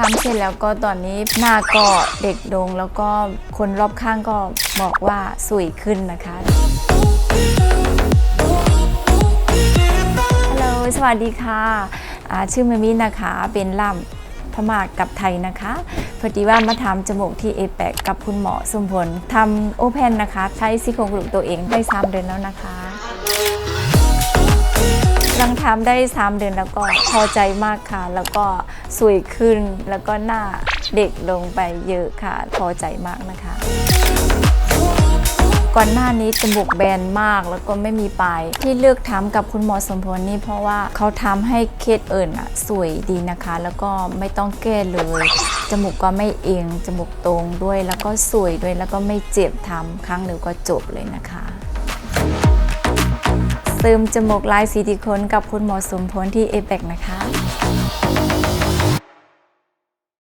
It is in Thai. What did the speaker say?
ทำเสร็จแล้วก็ตอนนี้หน้าก็เด็กลงแล้วก็คนรอบข้างก็บอกว่าสวยขึ้นนะคะ ฮัลโหล สวัสดีค่ะชื่อเมมี่นะคะ เป็นล่ำพม่ากับไทยนะคะ พอดีว่ามาทำจมูกที่เอแปกกับคุณหมอสมพลทำโอเพนนะคะ ใช้ซี่โครงกระดูกตัวเองได้สามเดือนแล้วนะคะ ลังทำได้ 3 เดือนแล้วก็พอใจมากค่ะ แล้วก็สวยขึ้นแล้วก็หน้าเด็กลงไปเยอะค่ะ พอใจมากนะคะ ก่อนหน้านี้จมูกแบนมากแล้วก็ไม่มีปลายที่เลือกทำกับคุณหมอสมพลนี่เพราะว่าเขาทำให้เคสเอิญอะสวยดีนะคะ แล้วก็ไม่ต้องแก้เลยจมูกก็ไม่เอียงจมูกตรงด้วยแล้วก็สวยด้วยแล้วก็ไม่เจ็บทำครั้งเดียวก็จบเลยนะคะ เติมจมูกลายซิลิโคนกับคุณหมอสมพลที่เอเบกนะคะ